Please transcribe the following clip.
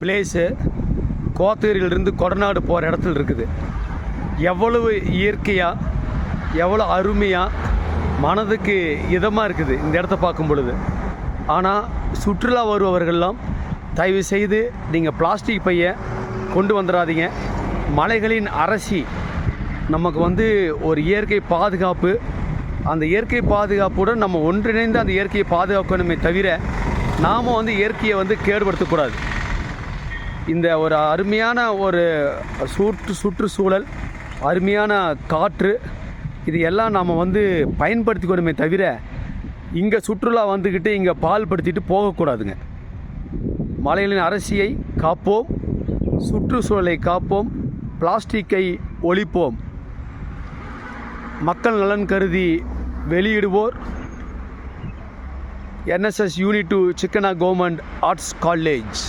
Place கோத்தகிரியிலிருந்து Kodanad போகிற இடத்துல இருக்குது. எவ்வளவு இயற்கையாக எவ்வளோ அருமையாக மனதுக்கு இதமாக இருக்குது இந்த இடத்த பார்க்கும் பொழுது. ஆனால் சுற்றுலா வருபவர்கள்லாம் தயவு செய்து நீங்கள் பிளாஸ்டிக் பையை கொண்டு வந்துடாதீங்க மலைகளின் அரசி நமக்கு வந்து ஒரு இயற்கை பாதுகாப்பு. அந்த இயற்கை பாதுகாப்புடன் நம்ம ஒன்றிணைந்து அந்த இயற்கையை பாதுகாக்கணுமே தவிர நாம் வந்து இயற்கையை வந்து கேடுபடுத்தக்கூடாது. இந்த ஒரு அருமையான ஒரு சுற்று சுற்றுச்சூழல் அருமையான காற்று இது எல்லாம் நாம் வந்து பயன்படுத்திக்கணுமே தவிர இங்கே சுற்றுலா வந்துக்கிட்டு இங்கே பால் படுத்திட்டு போகக்கூடாதுங்க. மலைகளின் அரசியை காப்போம் சுற்றுச்சூழலை காப்போம் பிளாஸ்டிக்கை ஒழிப்போம். மக்கள் நலன் கருதி வெளியிடுவோர் NSS unit two Chikkanna government arts college.